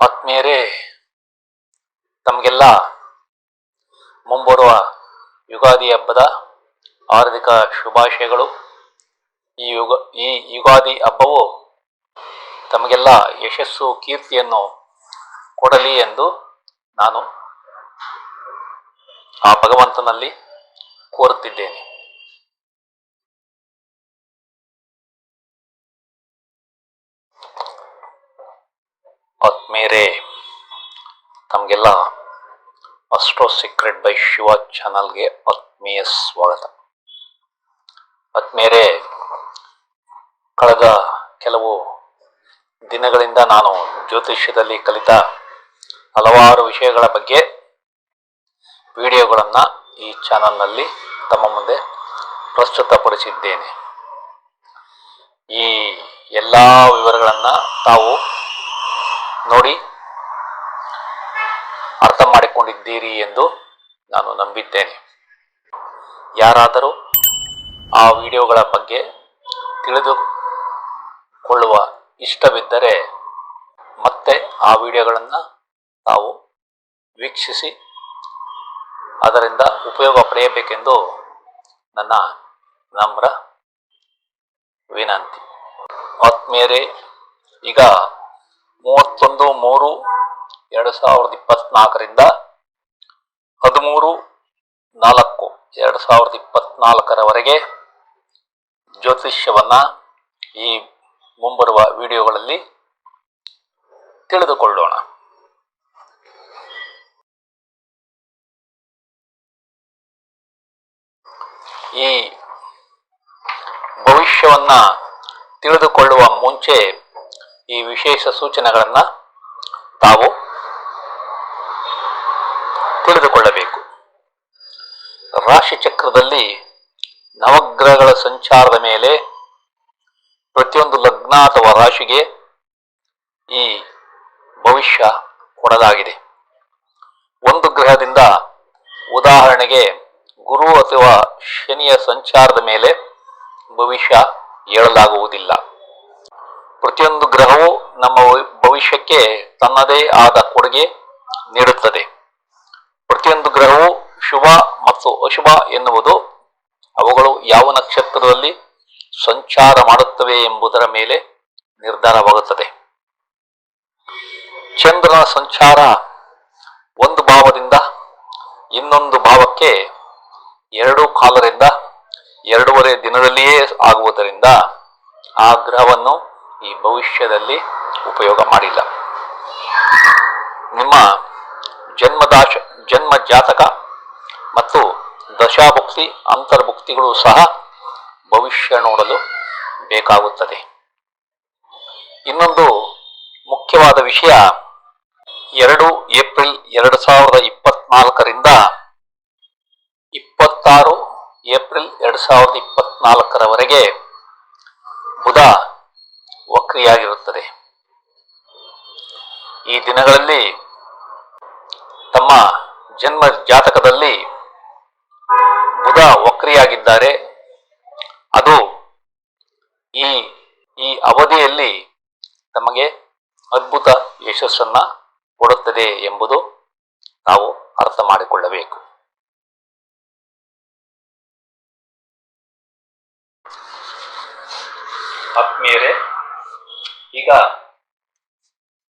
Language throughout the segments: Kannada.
ಆತ್ಮೀಯರೇ, ತಮಗೆಲ್ಲ ಮುಂಬರುವ ಯುಗಾದಿ ಹಬ್ಬದ ಹಾರ್ದಿಕ ಶುಭಾಶಯಗಳು. ಈ ಯುಗ, ಈ ಯುಗಾದಿ ಹಬ್ಬವು ತಮಗೆಲ್ಲ ಯಶಸ್ಸು, ಕೀರ್ತಿಯನ್ನು ಕೊಡಲಿ ಎಂದು ನಾನು ಆ ಭಗವಂತನಲ್ಲಿ ಕೋರುತ್ತಿದ್ದೇನೆ. ಆತ್ಮೀಯರೇ ತಮಗೆಲ್ಲ ಅಸ್ಟ್ರೋ ಸೀಕ್ರೆಟ್ ಬೈ ಶಿವ ಚಾನಲ್ಗೆ ಆತ್ಮೀಯ ಸ್ವಾಗತ. ಆತ್ಮೇರೆ ಕಳೆದ ಕೆಲವು ದಿನಗಳಿಂದ ನಾನು ಜ್ಯೋತಿಷ್ಯದಲ್ಲಿ ಕಲಿತ ಹಲವಾರು ವಿಷಯಗಳ ಬಗ್ಗೆ ವಿಡಿಯೋಗಳನ್ನು ಈ ಚಾನಲ್ನಲ್ಲಿ ತಮ್ಮ ಮುಂದೆ ಪ್ರಸ್ತುತಪಡಿಸಿದ್ದೇನೆ. ಈ ಎಲ್ಲ ವಿವರಗಳನ್ನು ತಾವು ನೋಡಿ ಅರ್ಥ ಮಾಡಿಕೊಂಡಿದ್ದೀರಿ ಎಂದು ನಾನು ನಂಬಿದ್ದೇನೆ. ಯಾರಾದರೂ ಆ ವಿಡಿಯೋಗಳ ಬಗ್ಗೆ ತಿಳಿದುಕೊಳ್ಳುವ ಇಷ್ಟವಿದ್ದರೆ ಮತ್ತೆ ಆ ವಿಡಿಯೋಗಳನ್ನು ತಾವು ವೀಕ್ಷಿಸಿ ಅದರಿಂದ ಉಪಯೋಗ ಪಡೆಯಬೇಕೆಂದು ನನ್ನ ನಮ್ರ ವಿನಂತಿ. ಆತ್ಮೀಯರೇ, ಈಗ ಮೂವತ್ತೊಂದು, ಮೂರು, ಎರಡು ಸಾವಿರದ ಇಪ್ಪತ್ನಾಲ್ಕರಿಂದ ಹದಿಮೂರು, ನಾಲ್ಕು, ಎರಡು ಸಾವಿರದ ಇಪ್ಪತ್ನಾಲ್ಕರವರೆಗೆ ಜ್ಯೋತಿಷ್ಯವನ್ನು ಈ ಮುಂಬರುವ ವಿಡಿಯೋಗಳಲ್ಲಿ ತಿಳಿದುಕೊಳ್ಳೋಣ. ಈ ಭವಿಷ್ಯವನ್ನು ತಿಳಿದುಕೊಳ್ಳುವ ಮುಂಚೆ ಈ ವಿಶೇಷ ಸೂಚನೆಗಳನ್ನು ತಾವು ತಿಳಿದುಕೊಳ್ಳಬೇಕು. ರಾಶಿ ಚಕ್ರದಲ್ಲಿ ನವಗ್ರಹಗಳ ಸಂಚಾರದ ಮೇಲೆ ಪ್ರತಿಯೊಂದು ಲಗ್ನ ಅಥವಾ ರಾಶಿಗೆ ಈ ಭವಿಷ್ಯ ಕೊಡಲಾಗಿದೆ. ಒಂದು ಗ್ರಹದಿಂದ ಉದಾಹರಣೆಗೆ ಗುರು ಅಥವಾ ಶನಿಯ ಸಂಚಾರದ ಮೇಲೆ ಭವಿಷ್ಯ ಹೇಳಲಾಗುವುದಿಲ್ಲ ಪ್ರತಿಯೊಂದು ಗ್ರಹವು ನಮ್ಮ ಭವಿಷ್ಯಕ್ಕೆ ತನ್ನದೇ ಆದ ಕೊಡುಗೆ ನೀಡುತ್ತದೆ. ಪ್ರತಿಯೊಂದು ಗ್ರಹವು ಶುಭ ಮತ್ತು ಅಶುಭ ಎನ್ನುವುದು ಅವುಗಳು ಯಾವ ನಕ್ಷತ್ರದಲ್ಲಿ ಸಂಚಾರ ಮಾಡುತ್ತವೆ ಎಂಬುದರ ಮೇಲೆ ನಿರ್ಧಾರವಾಗುತ್ತದೆ. ಚಂದ್ರನ ಸಂಚಾರ ಒಂದು ಭಾವದಿಂದ ಇನ್ನೊಂದು ಭಾವಕ್ಕೆ ಎರಡು ಕಾಲರಿಂದ ಎರಡೂವರೆ ದಿನದಲ್ಲಿಯೇ ಆಗುವುದರಿಂದ ಆ ಗ್ರಹವನ್ನು ಈ ಭವಿಷ್ಯದಲ್ಲಿ ಉಪಯೋಗ ಮಾಡಿಲ್ಲ. ನಿಮ್ಮ ಜನ್ಮದಾಶ ಜನ್ಮ ಜಾತಕ ಮತ್ತು ದಶಾಭುಕ್ತಿ, ಅಂತರ್ಭುಕ್ತಿಗಳು ಸಹ ಭವಿಷ್ಯ ನೋಡಲು ಬೇಕಾಗುತ್ತದೆ. ಇನ್ನೊಂದು ಮುಖ್ಯವಾದ ವಿಷಯ, ಎರಡು ಏಪ್ರಿಲ್ ಎರಡು ಸಾವಿರದ ಇಪ್ಪತ್ನಾಲ್ಕರಿಂದ ಇಪ್ಪತ್ತಾರು ಏಪ್ರಿಲ್ ಎರಡು ಸಾವಿರದ ಇಪ್ಪತ್ನಾಲ್ಕರವರೆಗೆ ಬುಧ ವಕ್ರಿಯಾಗಿರುತ್ತದೆ ಈ ದಿನಗಳಲ್ಲಿ ತಮ್ಮ ಜನ್ಮ ಜಾತಕದಲ್ಲಿ ಬುಧ ವಕ್ರಿಯಾಗಿದ್ದಾರೆ. ಅದು ಈ ಈ ಅವಧಿಯಲ್ಲಿ ತಮಗೆ ಅದ್ಭುತ ಯಶಸ್ಸನ್ನ ಕೊಡುತ್ತದೆ ಎಂಬುದು ನಾವು ಅರ್ಥ ಮಾಡಿಕೊಳ್ಳಬೇಕು. ಆತ್ಮೀಯರೇ ಈಗ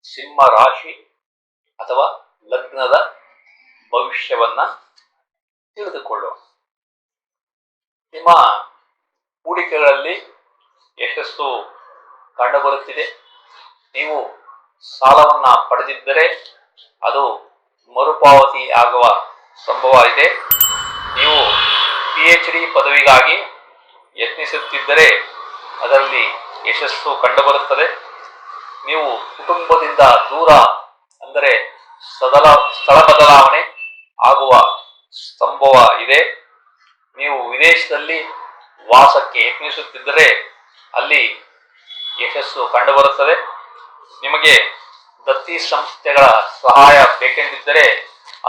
ಸಿಂಹ ರಾಶಿ ಅಥವಾ ಲಗ್ನದ ಭವಿಷ್ಯವನ್ನ ತಿಳಿದುಕೊಳ್ಳುವ ನಿಮ್ಮ ಹೂಡಿಕೆಗಳಲ್ಲಿ ಯಶಸ್ಸು ಕಂಡುಬರುತ್ತಿದೆ. ನೀವು ಸಾಲವನ್ನು ಪಡೆದಿದ್ದರೆ ಅದು ಮರುಪಾವತಿ ಆಗುವ ಸಂಭವ ಇದೆ ನೀವು ಪಿ ಎಚ್ ಡಿ ಪದವಿಗಾಗಿ ಯತ್ನಿಸುತ್ತಿದ್ದರೆ ಅದರಲ್ಲಿ ಯಶಸ್ಸು ಕಂಡುಬರುತ್ತದೆ. ನೀವು ಕುಟುಂಬದಿಂದ ದೂರ, ಅಂದರೆ ಸದಲ, ಸ್ಥಳ ಬದಲಾವಣೆ ಆಗುವ ಸಂಭವ ಇದೆ. ನೀವು ವಿದೇಶದಲ್ಲಿ ವಾಸಕ್ಕೆ ಯತ್ನಿಸುತ್ತಿದ್ದರೆ ಅಲ್ಲಿ ಯಶಸ್ಸು ಕಂಡುಬರುತ್ತದೆ. ನಿಮಗೆ ದತ್ತಿ ಸಂಸ್ಥೆಗಳ ಸಹಾಯ ಬೇಕೆಂದಿದ್ದರೆ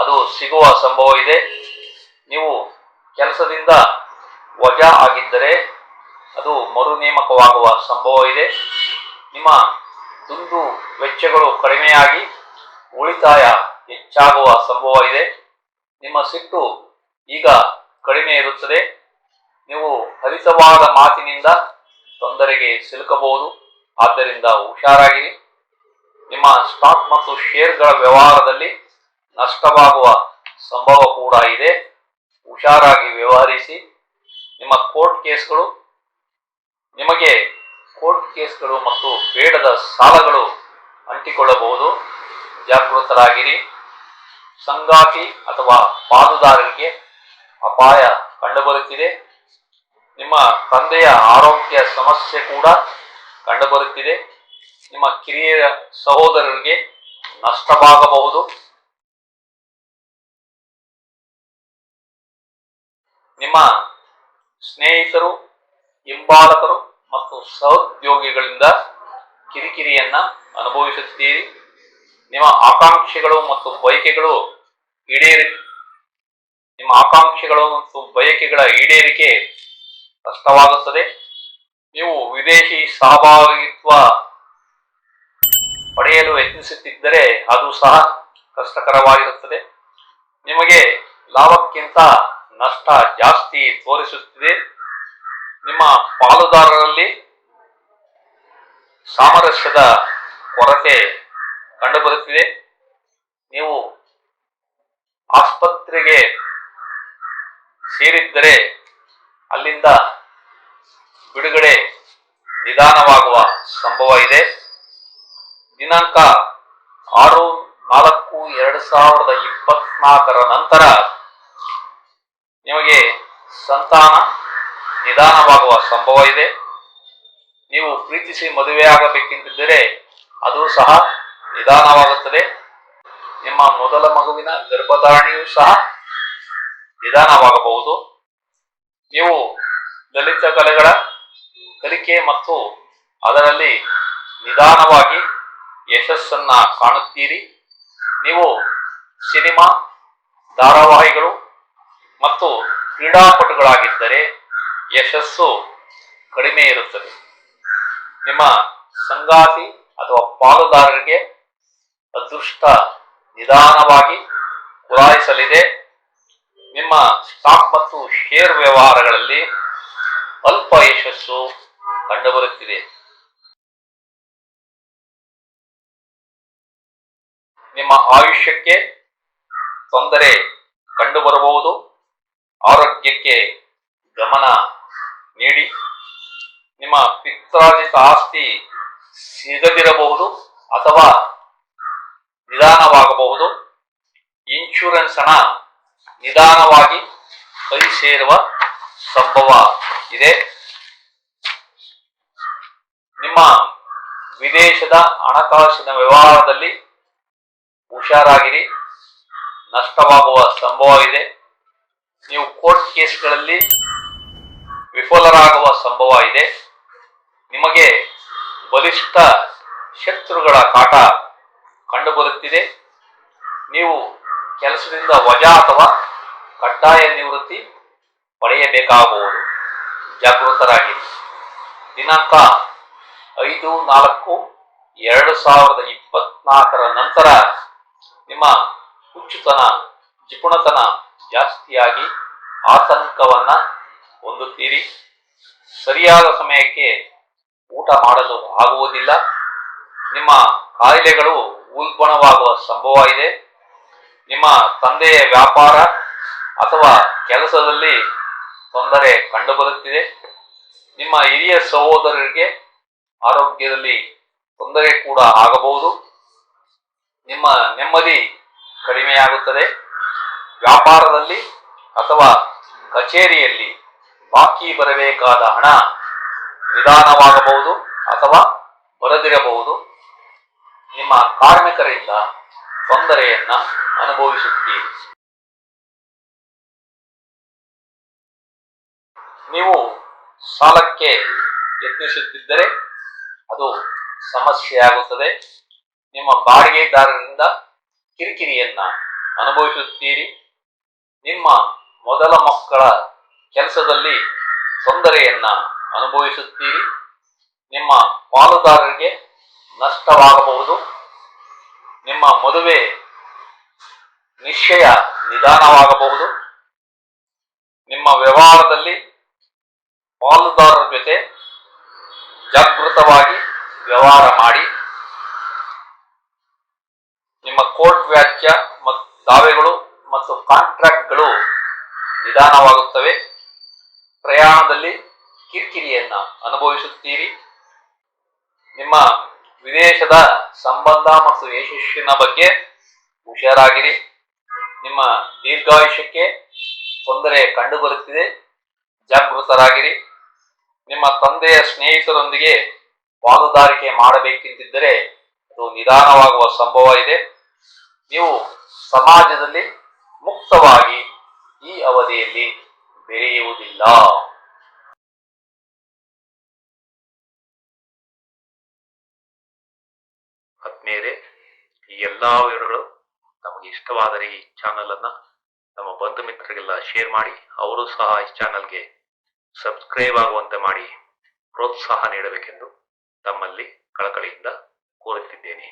ಅದು ಸಿಗುವ ಸಂಭವ ಇದೆ. ನೀವು ಕೆಲಸದಿಂದ ವಜಾ ಆಗಿದ್ದರೆ ಅದು ಮರು ನೇಮಕವಾಗುವ ಸಂಭವ ಇದೆ. ನಿಮ್ಮ ದುಂದು ವೆಚ್ಚಗಳು ಕಡಿಮೆಯಾಗಿ ಉಳಿತಾಯ ಹೆಚ್ಚಾಗುವ ಸಂಭವ ಇದೆ ನಿಮ್ಮ ಸಿಟ್ಟು ಈಗ ಕಡಿಮೆ ಇರುತ್ತದೆ. ನೀವು ಹರಿತವಾದ ಮಾತಿನಿಂದ ತೊಂದರೆಗೆ ಸಿಲುಕಬಹುದು. ಆದ್ದರಿಂದ ಹುಷಾರಾಗಿರಿ. ನಿಮ್ಮ ಸ್ಟಾಕ್ ಮತ್ತು ಶೇರ್ಗಳ ವ್ಯವಹಾರದಲ್ಲಿ ನಷ್ಟವಾಗುವ ಸಂಭವ ಕೂಡ ಇದೆ. ಹುಷಾರಾಗಿ ವ್ಯವಹರಿಸಿ. ನಿಮ್ಮ ಕೋರ್ಟ್ ಕೇಸ್ಗಳು ನಿಮಗೆ ಕೋರ್ಟ್ ಕೇಸ್ಗಳು ಮತ್ತು ಬೇಡದ ಸಾಲಗಳು ಅಂಟಿಕೊಳ್ಳಬಹುದು. ಜಾಗೃತರಾಗಿರಿ. ಸಂಗಾತಿ ಅಥವಾ ಪಾಲುದಾರರಿಗೆ ಅಪಾಯ ಕಂಡುಬರುತ್ತಿದೆ. ನಿಮ್ಮ ತಂದೆಯ ಆರೋಗ್ಯ ಸಮಸ್ಯೆ ಕೂಡ ಕಂಡುಬರುತ್ತಿದೆ. ನಿಮ್ಮ ಕಿರಿಯ ಸಹೋದರರಿಗೆ ನಷ್ಟವಾಗಬಹುದು. ನಿಮ್ಮ ಸ್ನೇಹಿತರು, ಹಿಂಬಾಲಕರು ಮತ್ತು ಸಹೋದ್ಯೋಗಿಗಳಿಂದ ಕಿರಿಕಿರಿಯನ್ನ ಅನುಭವಿಸುತ್ತೀರಿ. ನಿಮ್ಮ ಆಕಾಂಕ್ಷೆಗಳು ಮತ್ತು ಬಯಕೆಗಳು ಈಡೇರಿ ನಿಮ್ಮ ಆಕಾಂಕ್ಷೆಗಳು ಮತ್ತು ಬಯಕೆಗಳ ಈಡೇರಿಕೆ ಕಷ್ಟವಾಗುತ್ತದೆ ನೀವು ವಿದೇಶಿ ಸಹಭಾಗಿತ್ವ ಪಡೆಯಲು ಯತ್ನಿಸುತ್ತಿದ್ದರೆ ಅದು ಸಹ ಕಷ್ಟಕರವಾಗಿರುತ್ತದೆ. ನಿಮಗೆ ಲಾಭಕ್ಕಿಂತ ನಷ್ಟ ಜಾಸ್ತಿ ತೋರಿಸುತ್ತಿದೆ. ನಿಮ್ಮ ಪಾಲುದಾರರಲ್ಲಿ ಸಾಮರಸ್ಯದ ಕೊರತೆ ಕಂಡುಬರುತ್ತಿದೆ. ನೀವು ಆಸ್ಪತ್ರೆಗೆ ಸೇರಿದ್ದರೆ ಅಲ್ಲಿಂದ ಬಿಡುಗಡೆ ನಿಧಾನವಾಗುವ ಸಂಭವ ಇದೆ. ದಿನಾಂಕ ಆರು ನಾಲ್ಕು ಎರಡು ಸಾವಿರದ ಇಪ್ಪತ್ನಾಲ್ಕರ ನಂತರ ನಿಮಗೆ ಸಂತಾನ ನಿಧಾನವಾಗುವ ಸಂಭವ ಇದೆ. ನೀವು ಪ್ರೀತಿಸಿ ಮದುವೆಯಾಗಬೇಕೆಂದಿದ್ದರೆ ಅದು ಸಹ ನಿಧಾನವಾಗುತ್ತದೆ. ನಿಮ್ಮ ಮೊದಲ ಮಗುವಿನ ಗರ್ಭಧಾರಣೆಯೂ ಸಹ ನಿಧಾನವಾಗಬಹುದು. ನೀವು ದಲಿತ ಕಲೆಗಳ ಕಲಿಕೆ ಮತ್ತು ಅದರಲ್ಲಿ ನಿಧಾನವಾಗಿ ಯಶಸ್ಸನ್ನ ಕಾಣುತ್ತೀರಿ. ನೀವು ಸಿನಿಮಾ ಧಾರಾವಾಹಿಗಳು ಮತ್ತು ಕ್ರೀಡಾಪಟುಗಳಾಗಿದ್ದರೆ ಯಶಸ್ಸು ಕಡಿಮೆ ಇರುತ್ತದೆ. ನಿಮ್ಮ ಸಂಗಾತಿ ಅಥವಾ ಪಾಲುದಾರರಿಗೆ ಅದೃಷ್ಟ ನಿಧಾನವಾಗಿ ಪುರಾಯಿಸಲಿದೆ ನಿಮ್ಮ ಸ್ಟಾಕ್ ಮತ್ತು ಶೇರ್ ವ್ಯವಹಾರಗಳಲ್ಲಿ ಅಲ್ಪ ಯಶಸ್ಸು ಕಂಡುಬರುತ್ತಿದೆ. ನಿಮ್ಮ ಆಯುಷ್ಯಕ್ಕೆ ತೊಂದರೆ ಕಂಡುಬರಬಹುದು. ಆರೋಗ್ಯಕ್ಕೆ ಗಮನ ನೀಡಿ. ನಿಮ್ಮ ಪಿತ್ರಾರ್ಜಿತ ಆಸ್ತಿ ಸಿಗದಿರಬಹುದು ಅಥವಾ ನಿಧಾನವಾಗಬಹುದು. ಇನ್ಶೂರೆನ್ಸ್ ಹಣ ನಿಧಾನವಾಗಿ ಕೈ ಸೇರುವ ಸಂಭವ ಇದೆ. ನಿಮ್ಮ ವಿದೇಶದ ಹಣಕಾಸಿನ ವ್ಯವಹಾರದಲ್ಲಿ ಹುಷಾರಾಗಿರಿ. ನಷ್ಟವಾಗುವ ಸಂಭವ ಇದೆ. ನೀವು ಕೋರ್ಟ್ ಕೇಸ್ಗಳಲ್ಲಿ ವಿಫಲರಾಗುವ ಸಂಭವ ಇದೆ. ನಿಮಗೆ ಬಲಿಷ್ಠ ಶತ್ರುಗಳ ಕಾಟ ಕಂಡುಬರುತ್ತಿದೆ. ನೀವು ಕೆಲಸದಿಂದ ವಜಾ ಅಥವಾ ಕಡ್ಡಾಯ ನಿವೃತ್ತಿ ಪಡೆಯಬೇಕಾಗುವುದು. ಜಾಗೃತರಾಗಿರಿ ದಿನಾಂಕ ಐದು ನಾಲ್ಕು ಎರಡು ಸಾವಿರದ ಇಪ್ಪತ್ನಾಲ್ಕರ ನಂತರ ನಿಮ್ಮ ಹುಚ್ಚುತನ ಜಿಪುಣತನ ಜಾಸ್ತಿಯಾಗಿ ಆತಂಕವನ್ನ ಹೊಂದುತ್ತೀರಿ ಸರಿಯಾದ ಸಮಯಕ್ಕೆ ಊಟ ಮಾಡಲು ಆಗುವುದಿಲ್ಲ. ನಿಮ್ಮ ಕಾಯಿಲೆಗಳು ಉಲ್ಬಣವಾಗುವ ಸಂಭವ ಇದೆ. ನಿಮ್ಮ ತಂದೆಯ ವ್ಯಾಪಾರ ಅಥವಾ ಕೆಲಸದಲ್ಲಿ ತೊಂದರೆ ಕಂಡುಬರುತ್ತಿದೆ. ನಿಮ್ಮ ಹಿರಿಯ ಸಹೋದರರಿಗೆ ಆರೋಗ್ಯದಲ್ಲಿ ತೊಂದರೆ ಕೂಡ ಆಗಬಹುದು. ನಿಮ್ಮ ನೆಮ್ಮದಿ ಕಡಿಮೆಯಾಗುತ್ತದೆ. ವ್ಯಾಪಾರದಲ್ಲಿ ಅಥವಾ ಕಚೇರಿಯಲ್ಲಿ ಬಾಕಿ ಬರಬೇಕಾದ ಹಣ ನಿಧಾನವಾಗಬಹುದು ಅಥವಾ ಬರದಿರಬಹುದು. ನಿಮ್ಮ ಕಾರ್ಮಿಕರಿಂದ ತೊಂದರೆಯನ್ನ ಅನುಭವಿಸುತ್ತೀರಿ. ನೀವು ಸಾಲಕ್ಕೆ ಯತ್ನಿಸುತ್ತಿದ್ದರೆ ಅದು ಸಮಸ್ಯೆಯಾಗುತ್ತದೆ. ನಿಮ್ಮ ಬಾಡಿಗೆದಾರರಿಂದ ಕಿರಿಕಿರಿಯನ್ನ ಅನುಭವಿಸುತ್ತೀರಿ. ನಿಮ್ಮ ಮೊದಲ ಮಕ್ಕಳ ಕೆಲಸದಲ್ಲಿ ತೊಂದರೆಯನ್ನ ಅನುಭವಿಸುತ್ತೀರಿ. ನಿಮ್ಮ ಪಾಲುದಾರರಿಗೆ ನಷ್ಟವಾಗಬಹುದು. ನಿಮ್ಮ ಮದುವೆ ನಿಶ್ಚಯ ನಿಧಾನವಾಗಬಹುದು. ನಿಮ್ಮ ವ್ಯವಹಾರದಲ್ಲಿ ಪಾಲುದಾರರ ಜೊತೆ ಜಾಗೃತವಾಗಿ ವ್ಯವಹಾರ ಮಾಡಿ. ನಿಮ್ಮ ಕೋರ್ಟ್ ವ್ಯಾಜ್ಯ ಮತ್ತು ದಾವೆಗಳು ಮತ್ತು ಕಾಂಟ್ರಾಕ್ಟ್ಗಳು ನಿಧಾನವಾಗುತ್ತವೆ. ಪ್ರಯಾಣದಲ್ಲಿ ಕಿರಿಕಿರಿಯನ್ನ ಅನುಭವಿಸುತ್ತೀರಿ. ನಿಮ್ಮ ವಿದೇಶದ ಸಂಬಂಧ ಮತ್ತು ಯಶಸ್ಸಿನ ಬಗ್ಗೆ ಹುಷಾರಾಗಿರಿ. ನಿಮ್ಮ ದೀರ್ಘಾಯುಷ್ಯಕ್ಕೆ ತೊಂದರೆ ಕಂಡುಬರುತ್ತಿದೆ. ಜಾಗೃತರಾಗಿರಿ. ನಿಮ್ಮ ತಂದೆಯ ಸ್ನೇಹಿತರೊಂದಿಗೆ ಪಾಲುದಾರಿಕೆ ಮಾಡಬೇಕೆಂದಿದ್ದರೆ ಅದು ನಿಧಾನವಾಗುವ ಸಂಭವ ಇದೆ. ನೀವು ಸಮಾಜದಲ್ಲಿ ಮುಕ್ತವಾಗಿ ಈ ಅವಧಿಯಲ್ಲಿ ಬೆರೆಯುವುದಿಲ್ಲ. ಆತ್ಮೀಯರೇ, ಈ ಎಲ್ಲಾ ವಿವರಗಳು ನಮಗೆ ಇಷ್ಟವಾದರೆ ಈ ಚಾನಲ್ ಅನ್ನ ನಮ್ಮ ಬಂಧು ಮಿತ್ರರಿಗೆಲ್ಲ ಶೇರ್ ಮಾಡಿ, ಅವರು ಸಹ ಈ ಚಾನಲ್ಗೆ ಸಬ್ಸ್ಕ್ರೈಬ್ ಆಗುವಂತೆ ಮಾಡಿ ಪ್ರೋತ್ಸಾಹ ನೀಡಬೇಕೆಂದು ತಮ್ಮಲ್ಲಿ ಕಳಕಳಿಯಿಂದ ಕೋರುತ್ತಿದ್ದೇನೆ.